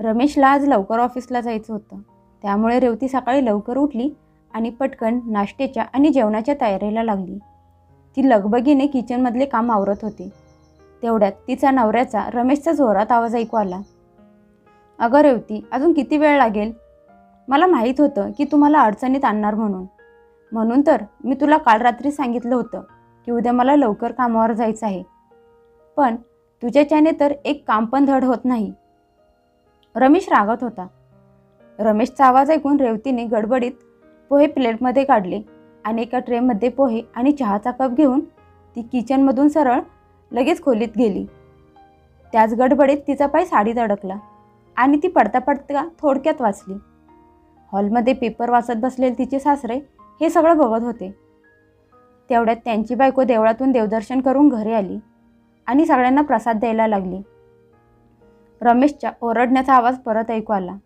रमेशला आज लवकर ऑफिसला जायचं होतं. त्यामुळे रेवती सकाळी लवकर उठली आणि पटकन नाश्त्याच्या आणि जेवणाच्या तयारीला लागली. ती लगबगीने किचनमधले काम आवरत होती. तेवढ्यात तिचा नवऱ्याचा रमेशचा जोरात आवाज ऐकू आला. अगं रेवती अजून किती वेळ लागेल? मला माहीत होतं की तुम्हाला अडचणीत आणणार म्हणून. म्हणून तर मी तुला काल रात्री सांगितलं होतं की उद्या मला लवकर कामावर जायचं आहे. पण तुझ्याच्याने तर एक काम पण धड होत नाही. रमेश रागत होता. रमेशचा आवाज ऐकून रेवतीने गडबडीत पोहे प्लेटमध्ये काढले आणि एका ट्रेमध्ये पोहे आणि चहाचा कप घेऊन ती किचनमधून सरळ लगेच खोलीत गेली. त्याच गडबडीत तिचा पाय साडीत अडकला आणि ती पडता पडता थोडक्यात वाचली. हॉलमध्ये पेपर वाचत बसलेले तिचे सासरे हे सगळं बघत होते. तेवढ्यात त्यांची बायको देवळातून देवदर्शन करून घरी आली आणि सगळ्यांना प्रसाद द्यायला लागली. रमेशच्या ओरडण्याचा आवाज परत ऐकू आला.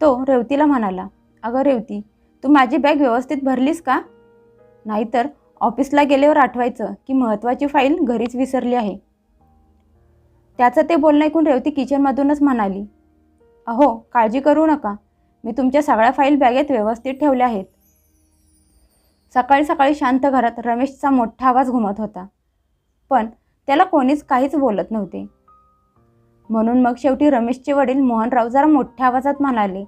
तो रेवतीला म्हणाला अगं रेवती तू माझी बॅग व्यवस्थित भरलीस का? नाहीतर ऑफिसला गेल्यावर आठवायचं की महत्त्वाची फाईल घरीच विसरली आहे. त्याचं ते बोलणं ऐकून रेवती किचनमधूनच म्हणाली अहो काळजी करू नका. मी तुमच्या सगळ्या फाईल बॅगेत व्यवस्थित ठेवल्या आहेत. सकाळी सकाळी शांत घरात रमेशचा मोठा आवाज घुमत होता. पण त्याला कोणीच काहीच बोलत नव्हते. म्हणून मग शेवटी रमेशचे वडील मोहनराव जरा मोठ्या आवाजात म्हणाले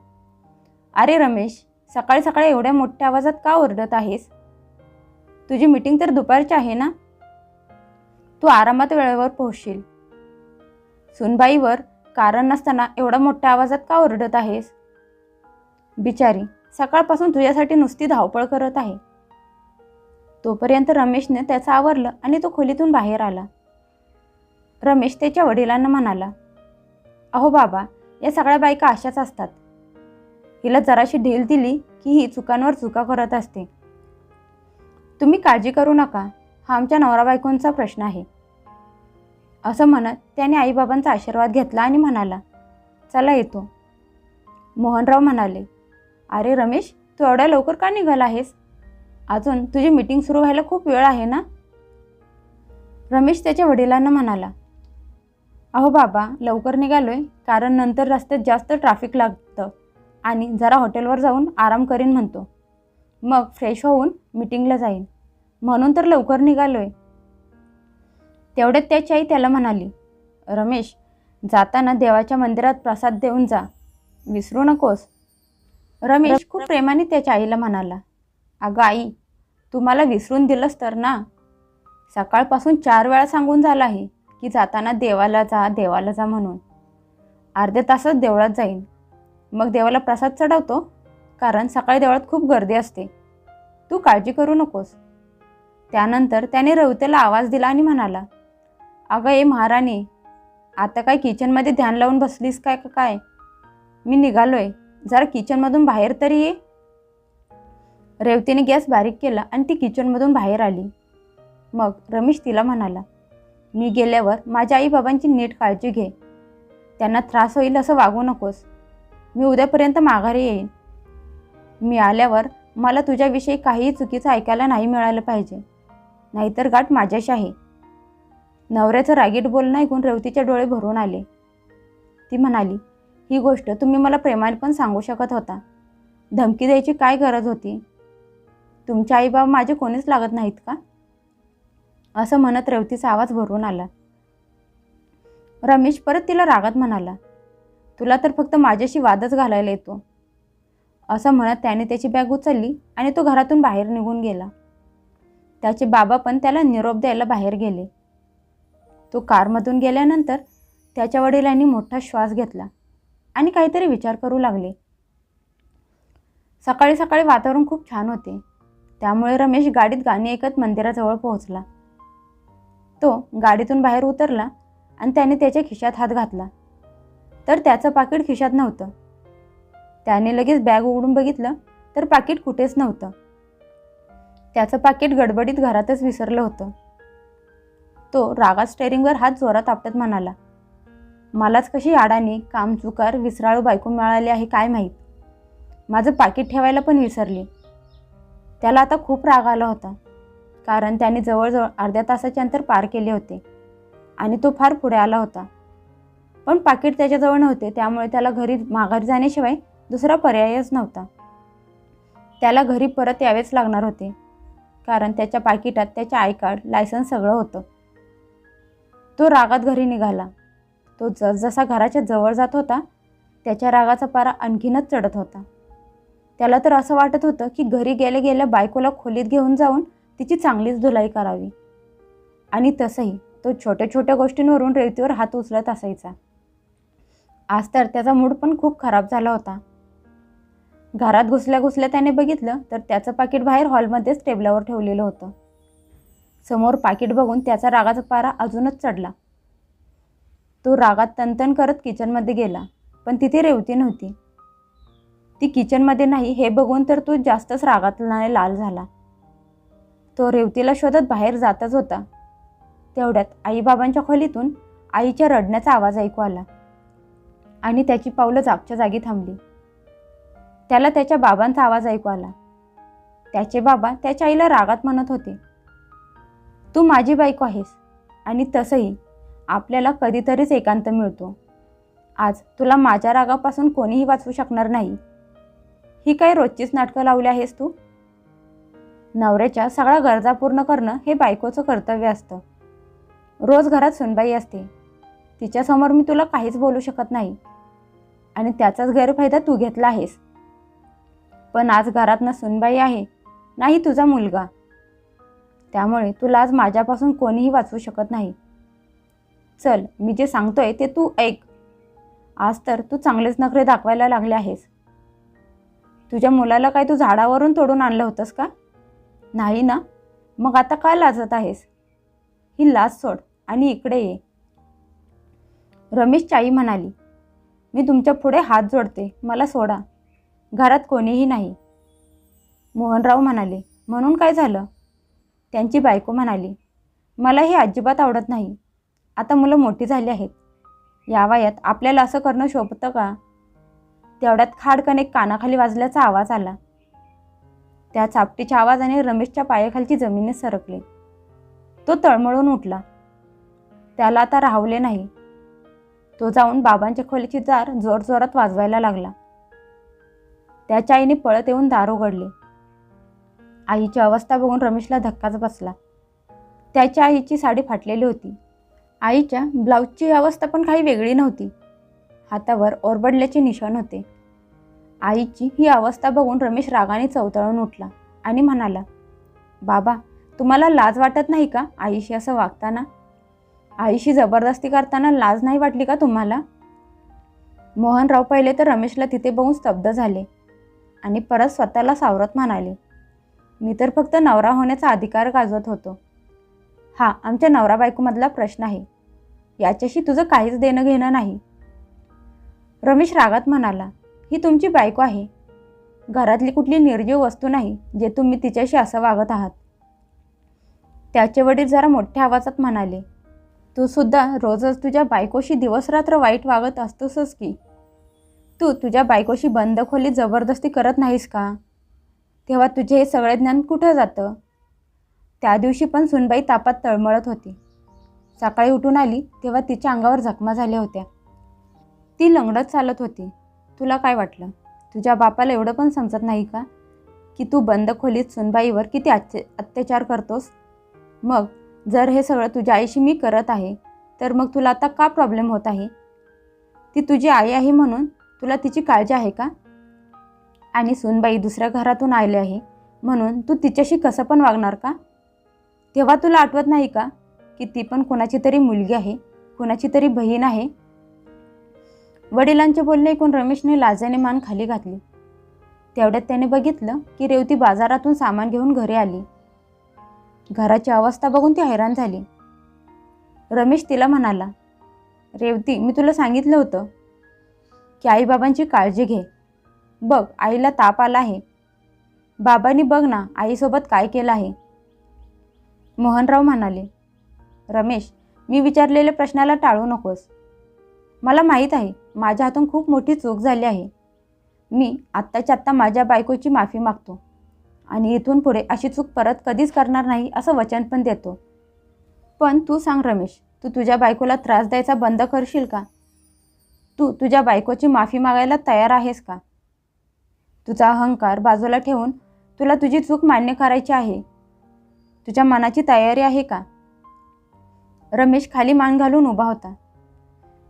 अरे रमेश सकाळी सकाळी एवढ्या मोठ्या आवाजात का ओरडत आहेस? तुझी मीटिंग तर दुपारची आहे ना? तू आरामात वेळेवर पोहोचशील. सुनबाईवर कारण नसताना एवढ्या मोठ्या आवाजात का ओरडत आहेस? बिचारी सकाळपासून तुझ्यासाठी नुसती धावपळ करत आहे. तोपर्यंत रमेशने त्याचं आवरलं आणि तो खोलीतून बाहेर आला. रमेश त्याच्या वडिलांना म्हणाला अहो बाबा या सगळ्या बायका अशाच असतात. हिला जराशी ढील दिली की ही चुकांवर चुका करत असते. तुम्ही काळजी करू नका हा आमच्या नवरा बायकोंचा प्रश्न आहे. असं म्हणत त्याने आईबाबांचा आशीर्वाद घेतला आणि म्हणाला चला येतो. मोहनराव म्हणाले अरे रमेश तू एवढ्या लवकर का निघाला आहेस? अजून तुझी मीटिंग सुरू व्हायला खूप वेळ आहे ना? रमेश त्याच्या वडिलांना म्हणाला अहो बाबा लवकर निघालोय. कारण नंतर रस्त्यात जास्त ट्रॅफिक लागतं. आणि जरा हॉटेलवर जाऊन आराम करीन म्हणतो. मग फ्रेश होऊन मीटिंगला जाईन. म्हणून तर लवकर निघालोय. तेवढ्यात त्याची आई त्याला म्हणाली रमेश जाताना देवाच्या मंदिरात प्रसाद देऊन जा. विसरू नकोस. रमेश खूप प्रेमाने त्याच्या आईला म्हणाला अगं आई तुम्हाला विसरून दिलंस तर ना. सकाळपासून चार वेळा सांगून झालं आहे. की जाताना देवाला जा देवाला जा म्हणून. अर्ध्या तासात देवळात जाईन. मग देवाला प्रसाद चढवतो कारण सकाळी देवळात खूप गर्दी असते. तू काळजी करू नकोस. त्यानंतर त्याने रवतेला आवाज दिला आणि म्हणाला अगं ए महाराणी आता काय किचनमध्ये ध्यान लावून बसलीस काय का काय? मी निघालोय. जरा किचनमधून बाहेर तरी ये. रेवतीने गॅस बारीक केला आणि ती किचनमधून बाहेर आली. मग रमेश तिला म्हणाला मी गेल्यावर माझ्या आईबाबांची नीट काळजी घे. त्यांना त्रास होईल असं वागू नकोस. मी उद्यापर्यंत माघारी येईन. मी आल्यावर मला तुझ्याविषयी काहीही चुकीचं ऐकायला नाही मिळालं पाहिजे. नाहीतर गाठ माझ्याशी आहे. नवऱ्याचं रागीट बोलणं ऐकून रेवतीचे डोळे भरून आले. ती म्हणाली ही गोष्ट तुम्ही मला प्रेमाने पण सांगू शकत होता. धमकी द्यायची काय गरज होती? तुमच्या आईबाबा माझे कोणीच लागत नाहीत का? असं म्हणत रेवतीचा आवाज भरून आला. रमेश परत तिला रागात म्हणाला तुला तर फक्त माझ्याशी वादच घालायला येतो. असं म्हणत त्याने त्याची बॅग उचलली आणि तो घरातून बाहेर निघून गेला. त्याचे बाबा पण त्याला निरोप द्यायला बाहेर गेले. तो कारमधून गेल्यानंतर त्याच्या वडिलांनी मोठा श्वास घेतला आणि काहीतरी विचार करू लागले. सकाळी सकाळी वातावरण खूप छान होते. त्यामुळे रमेश गाडीत गाणी ऐकत मंदिराजवळ पोहोचला. तो गाडीतून बाहेर उतरला आणि त्याने त्याच्या खिशात हात घातला. तर त्याचं पाकिट खिशात नव्हतं. त्याने लगेच बॅग उघडून बघितलं तर पाकिट कुठेच नव्हतं. त्याचं पाकिट गडबडीत घरातच विसरलं होतं. तो रागात स्टेअरिंगवर हात जोरात आपटत म्हणाला मलाच कशी आडाने कामचुकार विसराळू बायको मिळाली आहे काय माहीत? माझं पाकिट ठेवायला पण विसरली. त्याला आता खूप राग आला होता. कारण त्याने जवळजवळ अर्ध्या तासाचे अंतर पार केले होते. आणि तो फार पुढे आला होता. पण पाकिट त्याच्याजवळ नव्हते त्यामुळे त्याला घरी माघारी जाण्याशिवाय दुसरा पर्यायच नव्हता. त्याला घरी परत यावेच लागणार होते कारण त्याच्या पाकिटात त्याचे आय कार्ड लायसन्स सगळं होतं. तो रागात घरी निघाला. तो जसजसा घराच्या जवळ जात होता त्याच्या रागाचा पारा आणखीनच चढत होता. त्याला तर असं वाटत होतं की घरी गेल्या गेल्या बायकोला खोलीत घेऊन जाऊन तिची चांगलीच धुलाई करावी. आणि तसंही तो छोट्या छोट्या गोष्टींवरून रेवतीवर हात उचलत असायचा. आज तर त्याचा मूड पण खूप खराब झाला होता. घरात घुसल्या घुसल्या त्याने बघितलं तर त्याचं पाकिट बाहेर हॉलमध्येच टेबलावर ठेवलेलं होतं. समोर पाकिट बघून त्याचा रागाचा पारा अजूनच चढला. तो रागात तनतन करत किचनमध्ये गेला पण तिथे रेवती नव्हती. ती किचनमध्ये नाही हे बघून तर तो जास्तच रागातला लाल झाला. तो रेवतीला शोधत बाहेर जातच होता. तेवढ्यात आईबाबांच्या खोलीतून आईच्या रडण्याचा आवाज ऐकू आला आणि त्याची पावलं जागच्या जागी थांबली. त्याला त्याच्या बाबांचा आवाज ऐकू आला. त्याचे बाबा त्याच्या आईला रागात म्हणत होते. तू माझी बायको आहेस आणि तसंही आपल्याला कधीतरीच एकांत मिळतो. आज तुला माझ्या रागापासून कोणीही वाचवू शकणार नाही. ही काय रोजचीच नाटकं लावली आहेस तू? नवऱ्याच्या सगळ्या गरजा पूर्ण करणं हे बायकोचं कर्तव्य असतं. रोज घरात सुनबाई असते. तिच्यासमोर मी तुला काहीच बोलू शकत नाही. आणि त्याचाच गैरफायदा तू घेतला आहेस. पण आज घरात ना सुनबाई आहे नाही तुझा मुलगा. त्यामुळे तुला आज माझ्यापासून कोणीही वाचवू शकत नाही. चल मी जे सांगतोय ते तू ऐक. आज तर तू चांगलेच नखरे दाखवायला लागले आहेस. तुझ्या मुलाला काय तू झाडावरून तोडून आणलं होतंस का? नाही ना? मग आता काय लाजत आहेस? ही लाज सोड आणि इकडे ये. रमेश चाई म्हणाली मी तुमच्यापुढे हात जोडते. मला सोडा. घरात कोणीही नाही. मोहनराव म्हणाले म्हणून काय झालं? त्यांची बायको म्हणाली मला हे अजिबात आवडत नाही. आता मुलं मोठी झाली आहेत. या वयात आपल्याला असं करणं शोभतं का? तेवढ्यात खाडकन एक कानाखाली वाजल्याचा आवाज आला. त्या चापटीच्या आवाजाने रमेशच्या पायाखालची जमीन सरकली. तो तळमळून उठला. त्याला आता राहवले नाही. तो जाऊन बाबांच्या खोलीची दार जोरजोरात वाजवायला लागला. त्याच्या आईने पळत येऊन दार उघडले. आईची अवस्था बघून रमेशला धक्काच बसला. त्याच्या आईची साडी फाटलेली होती. आईच्या ब्लाऊजची अवस्था पण काही वेगळी नव्हती. हातावर ओरबडल्याचे निशाण होते. आईची ही अवस्था बघून रमेश रागाने चवतळून उठला आणि म्हणाला बाबा तुम्हाला लाज वाटत नाही का आईशी असं वागताना? आईशी जबरदस्ती करताना लाज नाही वाटली का तुम्हाला? मोहनराव पहिले तर रमेशला तिथे बघून स्तब्ध झाले आणि परत स्वतःला सावरत म्हणाले मी तर फक्त नवरा होण्याचा अधिकार गाजवत होतो. हा आमच्या नवरा बायकोमधला प्रश्न आहे. याच्याशी तुझं काहीच देणं घेणं नाही. रमेश रागात म्हणाला ही तुमची बायको आहे. घरातली कुठली निर्जीव वस्तू नाही जे तुम्ही तिच्याशी असं वागत आहात. त्याचे वडील जरा मोठ्या आवाजात म्हणाले तू सुद्धा रोजच तुझ्या बायकोशी दिवसरात्र वाईट वागत असतोसच की. तू तुझ्या बायकोशी बंद खोलीत जबरदस्ती करत नाहीस का? तेव्हा तुझे हे सगळे ज्ञान कुठं जातं? त्या दिवशी पण सुनबाई तापात तळमळत होती. सकाळी उठून आली तेव्हा तिच्या अंगावर जखमा झाल्या होत्या. ती लंगडत चालत होती. तुला काय वाटलं? तुझ्या बापाला एवढं पण समजत नाही का? की तू बंद खोलीत सुनबाईवर किती अत्य अत्याचार करतोस? मग जर हे सगळं तुझ्या आईशी मी करत आहे तर मग तुला आता का प्रॉब्लेम होत आहे? ती तुझी आई आहे म्हणून तुला तिची काळजी आहे का? आणि सुनबाई दुसऱ्या घरातून आली आहे म्हणून तू तिच्याशी कसं पण वागणार का? तेव्हा तुला आठवत नाही का? की ती पण कोणाची तरी मुलगी आहे कोणाची तरी बहीण आहे वडिलांचे बोलणे ऐकून रमेशने लाजाने मान खाली घातली. तेवढ्यात त्याने बघितलं की रेवती बाजारातून सामान घेऊन घरी आली. घराची अवस्था बघून ती हैराण झाली. रमेश तिला म्हणाला रेवती मी तुला सांगितलं होतं की आईबाबांची काळजी घे. बघ आईला ताप आला आहे. बाबांनी बघ ना आईसोबत काय केलं आहे. मोहनराव म्हणाले रमेश मी विचारलेल्या प्रश्नाला टाळू नकोस. मला माहीत आहे माझ्या हातून खूप मोठी चूक झाली आहे. मी आत्ताच्या आत्ता माझ्या बायकोची माफी मागतो आणि इथून पुढे अशी चूक परत कधीच करणार नाही असं वचन पण देतो. पण तू सांग रमेश तू तुझ्या बायकोला त्रास द्यायचा बंद करशील का? तू तुझ्या बायकोची माफी मागायला तयार आहेस का? तुझा अहंकार बाजूला ठेवून तुला तुझी चूक मान्य करायची आहे. तुझ्या मनाची तयारी आहे का? रमेश खाली मान घालून उभा होता.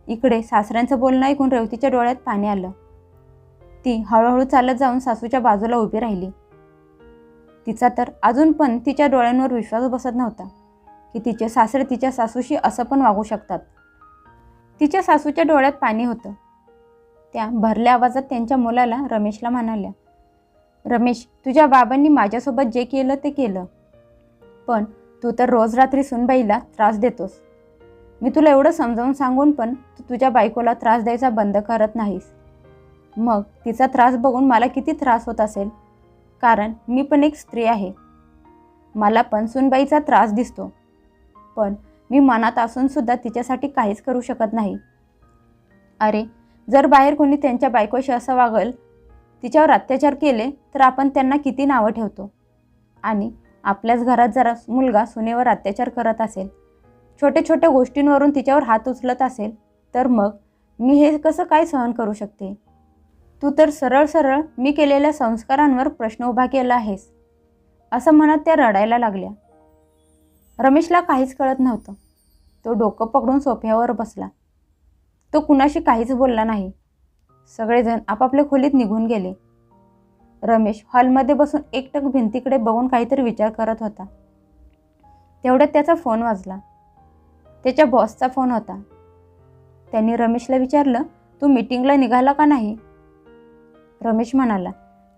इकडे सासऱ्यांचं बोलणं ऐकून रेवतीच्या डोळ्यात पाणी आलं. ती हळूहळू चालत जाऊन सासूच्या बाजूला उभी राहिली. तिचा तर अजून पण तिच्या डोळ्यांवर विश्वास बसत नव्हता की तिचे सासरे तिच्या सासूशी असं पण वागू शकतात. तिच्या सासूच्या डोळ्यात पाणी होतं. त्या भरल्या आवाजात त्यांच्या मुलाला रमेशला म्हणाल्या रमेश तुझ्या बाबांनी माझ्यासोबत जे केलं ते केलं. पण तू तर रोज रात्री सुनबाईला त्रास देतोस. मी तुला एवढं समजावून सांगून पण तू तुझ्या बायकोला त्रास द्यायचा बंद करत नाहीस. मग तिचा त्रास बघून मला किती त्रास होत असेल? कारण मी पण एक स्त्री आहे. मला पण सुनबाईचा त्रास दिसतो. पण मी मनात असूनसुद्धा तिच्यासाठी काहीच करू शकत नाही. अरे जर बाहेर कोणी त्यांच्या बायकोशी असं वागल तिच्यावर अत्याचार केले तर आपण त्यांना किती नावं ठेवतो? आणि आपल्याच घरात जरा मुलगा सुनेवर अत्याचार करत असेल छोट्या छोट्या गोष्टींवरून तिच्यावर हात उचलत असेल तर मग मी हे कसं काय सहन करू शकते? तू तर सरळ सरळ मी केलेल्या संस्कारांवर प्रश्न उभा केला आहेस असं म्हणत त्या रडायला लागल्या. रमेशला काहीच कळत नव्हतं. तो डोकं पकडून सोफ्यावर बसला. तो कुणाशी काहीच बोलला नाही. सगळेजण आपापल्या खोलीत निघून गेले. रमेश हॉलमध्ये बसून एकटक भिंतीकडे बघून काहीतरी विचार करत होता. तेवढ्यात त्याचा फोन वाजला. त्याच्या बॉसचा फोन होता. त्यांनी रमेशला विचारलं तू मीटिंगला निघाला का नाही? रमेश म्हणाला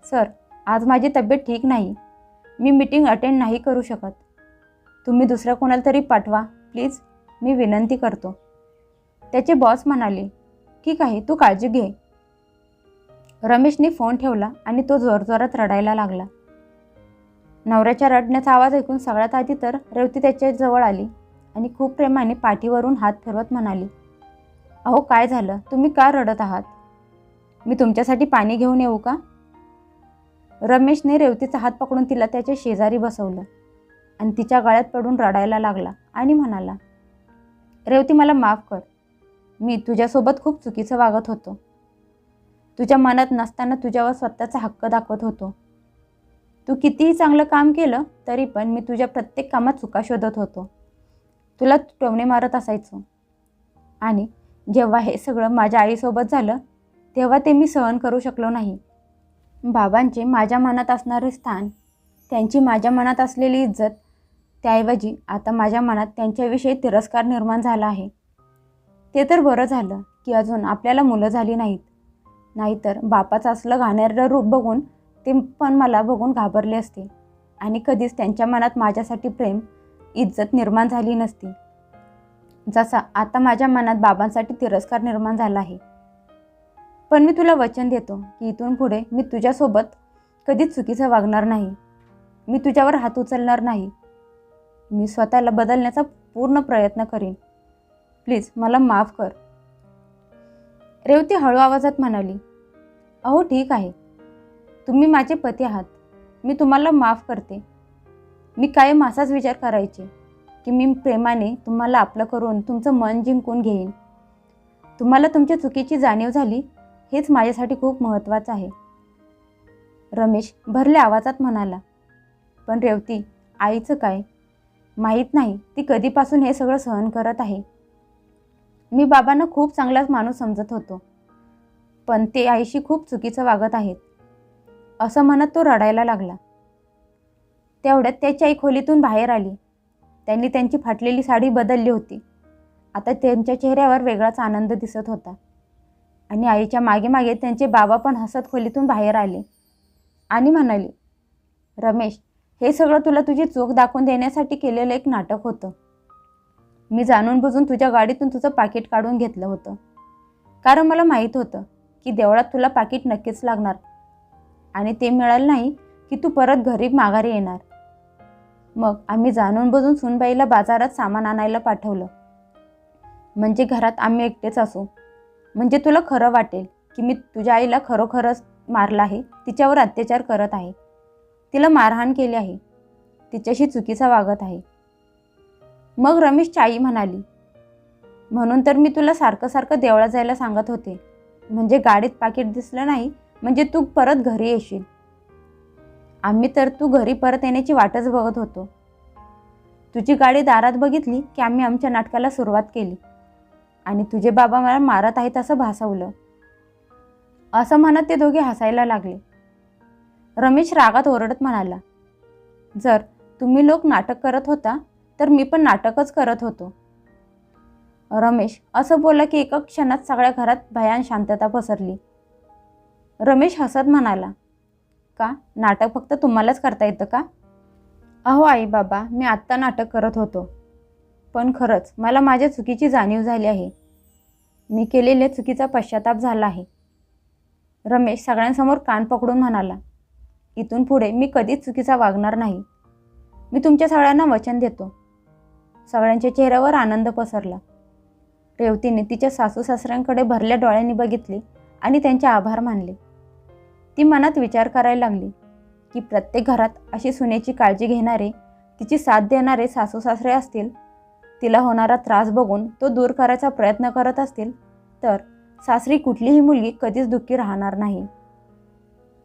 सर आज माझी तब्येत ठीक नाही. मी मीटिंग अटेंड नाही करू शकत. तुम्ही दुसऱ्या कोणाला तरी पाठवा प्लीज. मी विनंती करतो. त्याचे बॉस म्हणाले ठीक आहे तू काळजी घे. रमेशने फोन ठेवला आणि तो जोरजोरात रडायला लागला. नवऱ्याच्या रडण्याचा आवाज ऐकून सगळ्यात आधी तर रेवती त्याच्याजवळ आली. आणि खूप प्रेमाने पाठीवरून हात फिरवत म्हणाली अहो काय झालं? तुम्ही का रडत आहात? मी तुमच्यासाठी पाणी घेऊन येऊ का? रमेशने रेवतीचा हात पकडून तिला त्याच्या शेजारी बसवलं आणि तिच्या गळ्यात पडून रडायला लागला आणि म्हणाला रेवती मला माफ कर. मी तुझ्यासोबत खूप चुकीचं वागत होतो. तुझ्या मनात नसताना तुझ्यावर स्वतःचा हक्क दाखवत होतो. तू कितीही चांगलं काम केलं तरी पण मी तुझ्या प्रत्येक कामात चुका शोधत होतो. तुला टोमणे मारत असायचो. आणि जेव्हा हे सगळं माझ्या आईसोबत झालं तेव्हा ते मी सहन करू शकलो नाही. बाबांचे माझ्या मनात असणारे स्थान त्यांची माझ्या मनात असलेली इज्जत त्याऐवजी आता माझ्या मनात त्यांच्याविषयी तिरस्कार निर्माण झाला आहे. ते तर बरं झालं की अजून आपल्याला मुलं झाली नाहीत. नाहीतर बापाचं असलं घाणेरडं रूप बघून ते पण मला बघून घाबरले असते. आणि कधीच त्यांच्या मनात माझ्यासाठी प्रेम इज्जत निर्माण झाली नसती. जसा आता माझ्या मनात बाबांसाठी तिरस्कार निर्माण झाला आहे. पण मी तुला वचन देतो की इथून पुढे मी तुझ्यासोबत कधीच चुकीचं वागणार नाही. मी तुझ्यावर हात उचलणार नाही. मी स्वतःला बदलण्याचा पूर्ण प्रयत्न करीन. प्लीज मला माफ कर. रेवती हळू आवाजात म्हणाली अहो ठीक आहे. तुम्ही माझे पती आहात. मी तुम्हाला माफ करते. मी कायम असाच विचार करायचे की मी प्रेमाने तुम्हाला आपलं करून तुमचं मन जिंकून घेईन. तुम्हाला तुमच्या चुकीची जाणीव झाली हेच माझ्यासाठी खूप महत्त्वाचं आहे. रमेश भरल्या आवाजात म्हणाला पण रेवती आईचं काय? माहीत नाही ती कधीपासून हे सगळं सहन करत आहे. मी बाबांना खूप चांगलाच माणूस समजत होतो पण ते आईशी खूप चुकीचं वागत आहेत असं म्हणत तो रडायला लागला. तेवढ्यात त्याची आई खोलीतून बाहेर आली. त्यांनी त्यांची फाटलेली साडी बदलली होती. आता त्यांच्या चेहऱ्यावर वेगळाच आनंद दिसत होता. आणि आईच्या मागे मागे त्यांचे बाबा पण हसत खोलीतून बाहेर आले. आणि म्हणाले रमेश हे सगळं तुला तुझी चोख दाखवून देण्यासाठी केलेलं एक नाटक होतं. मी जाणून बुजून तुझ्या गाडीतून तुझं पाकिट काढून घेतलं होतं. कारण मला माहीत होतं की देवळात तुला पाकिट नक्कीच लागणार. आणि ते मिळालं नाही की तू परत घरी माघारी येणार. मग आम्ही जाणून बुजून सुनबाईला बाजारात सामान आणायला पाठवलं. म्हणजे घरात आम्ही एकटेच असू. म्हणजे तुला खरं वाटेल की मी तुझ्या आईला खरोखरच मारलं आहे तिच्यावर अत्याचार करत आहे. तिला मारहाण केली आहे. तिच्याशी चुकीचा वागत आहे. मग रमेशची आई म्हणाली म्हणून तर मी तुला सारखं सारखं देवळात जायला सांगत होते. म्हणजे गाडीत पाकिट दिसलं नाही म्हणजे तू परत घरी येशील. आम्ही तर तू घरी परत येण्याची वाटच बघत होतो. तुझी गाडी दारात बघितली की आम्ही आमच्या नाटकाला सुरुवात केली. आणि तुझे बाबा मला मारत आहेत असं भासवलं. असं म्हणत ते दोघे हसायला लागले. रमेश रागात ओरडत म्हणाला जर तुम्ही लोक नाटक करत होता तर मी पण नाटकच करत होतो. रमेश असं बोलला की एका क्षणात सगळ्या घरात भयान शांतता पसरली. रमेश हसत म्हणाला का? नाटक फक्त तुम्हालाच करता येतं का? अहो आई बाबा मी आत्ता नाटक करत होतो. पण खरंच मला माझ्या चुकीची जाणीव झाली आहे. मी केलेल्या चुकीचा पश्चाताप झाला आहे. रमेश सगळ्यांसमोर कान पकडून म्हणाला इथून पुढे मी कधीच चुकीचा वागणार नाही. मी तुमच्या सगळ्यांना वचन देतो. सगळ्यांच्या चेहऱ्यावर आनंद पसरला. रेवतीने तिच्या सासू सासऱ्यांकडे भरल्या डोळ्यांनी बघितले आणि त्यांचे आभार मानले. ती मनात विचार करायला लागली की प्रत्येक घरात अशी सुनेची काळजी घेणारे तिची साथ देणारे सासू सासरे असतील तिला होणारा त्रास बघून तो दूर करायचा प्रयत्न करत असतील तर सासरी कुठलीही मुलगी कधीच दुःखी राहणार नाही.